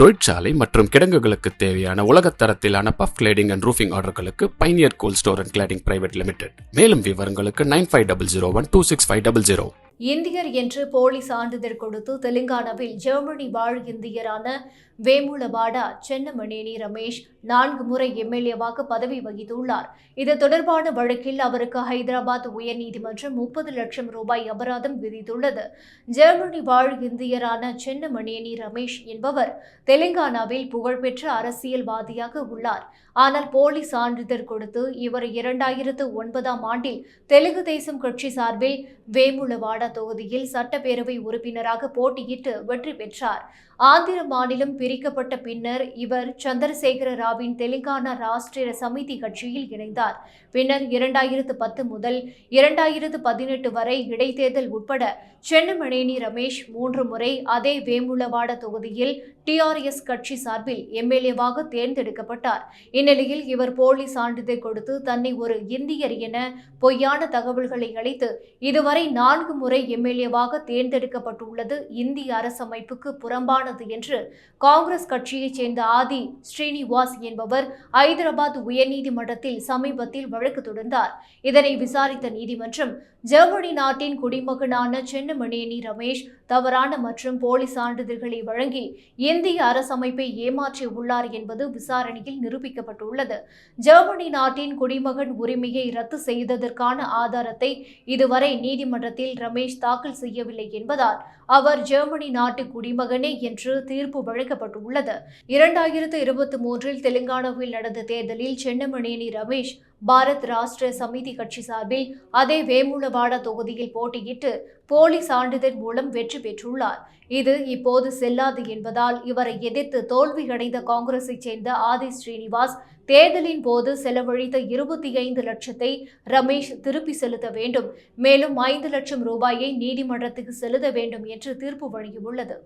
தொழிற்சாலை மற்றும் கிடங்குகளுக்கு தேவையான உலகத்தரத்திலான puff cladding and roofing ஆர்டர்களுக்கு pioneer cold store and cladding private limited மேலும் விவரங்களுக்கு nine five double zero one two six five double zero இந்தியர் என்று போலி சான்றிதழ் கொடுத்து தெலுங்கானாவில் ஜெர்மனி வாழ் இந்தியரான வேமுலவாடா சென்னமணேனி ரமேஷ் நான்கு முறை எம்எல்ஏவாக பதவி வகித்துள்ளார். இது தொடர்பான வழக்கில் அவருக்கு ஹைதராபாத் உயர்நீதிமன்றம் முப்பது லட்சம் ரூபாய் அபராதம் விதித்துள்ளது. ஜெர்மனி வாழ் இந்தியரான சென்னமணேனி ரமேஷ் என்பவர் தெலுங்கானாவில் புகழ்பெற்ற அரசியல்வாதியாக உள்ளார். ஆனால் போலி சான்றிதழ் கொடுத்து இவர் இரண்டாயிரத்து ஒன்பதாம் ஆண்டில் தெலுங்கு தேசம் கட்சி சார்பில் வேமுலவாடா தொகுதியில் சட்டப்பேரவை உறுப்பினராக போட்டியிட்டு வெற்றி பெற்றார். ஆந்திர மாநிலம் பிரிக்கப்பட்ட பின்னர் இவர் சந்திரசேகர ராவின் தெலுங்கானா ராஷ்டிர சமிதி கட்சியில் இணைந்தார். பின்னர் இரண்டாயிரத்து பத்து முதல் இரண்டாயிரத்து பதினெட்டு வரை இடைத்தேர்தல் உட்பட சென்னமணேனி ரமேஷ் மூன்று முறை அதே வேமுலவாட தொகுதியில் டிஆர்எஸ் கட்சி சார்பில் எம்எல்ஏவாக தேர்ந்தெடுக்கப்பட்டார். இந்நிலையில் இவர் போலி சான்றிதழ் கொடுத்து தன்னை ஒரு இந்தியர் என பொய்யான தகவல்களை அளித்து இதுவரை நான்கு முறை எம்எல்ஏவாக தேர்ந்தெடுக்கப்பட்டுள்ளது. இந்திய அரசமைப்புக்கு புறம்பானது என்று காங்கிரஸ் கட்சியைச் சேர்ந்த ஆதி ஸ்ரீனிவாஸ் என்பவர் ஐதராபாத் உயர்நீதிமன்றத்தில் சமீபத்தில் வழக்கு தொடர்ந்தார் இதனை விசாரித்த நீதிமன்றம் ஜெர்மனி நாட்டின் குடிமகனான சென்னமணேனி ரமேஷ் தவறான மற்றும் போலி சான்றிதழ்களை வழங்கி இந்திய அரசமைப்பை ஏமாற்றி உள்ளார் என்பது விசாரணையில் நிரூபிக்கப்பட்டுள்ளது. ஜெர்மனி நாட்டின் குடிமகன் உரிமையை ரத்து செய்ததற்கான ஆதாரத்தை இதுவரை நீதிமன்றத்தில் ரமேஷ் தாக்கல் செய்யவில்லை என்பதால் அவர் ஜெர்மனி நாட்டு குடிமகனே என்று தீர்ப்பு வழங்கப்பட்டுள்ளது. இரண்டாயிரத்து இருபத்தி மூன்றில் தெலுங்கானாவில் நடந்த தேர்தலில் சென்னமணேனி ரமேஷ் பாரத் ராஷ்டிர சமிதி கட்சி சார்பில் அதே வேமுலவாடா தொகுதியில் போட்டியிட்டு போலி சான்றிதழ் மூலம் வெற்றி பெற்றுள்ளார். இது இப்போது செல்லாது என்பதால் இவரை எதிர்த்து தோல்வியடைந்த காங்கிரஸைச் சேர்ந்த ஆதி ஸ்ரீனிவாஸ் தேர்தலின் போது செலவழித்த இருபத்தி ஐந்து லட்சத்தை ரமேஷ் திருப்பி செலுத்த வேண்டும். மேலும் ஐந்து லட்சம் ரூபாயை நீதிமன்றத்துக்கு செலுத்த வேண்டும் என்று தீர்ப்பு வழங்கியுள்ளது.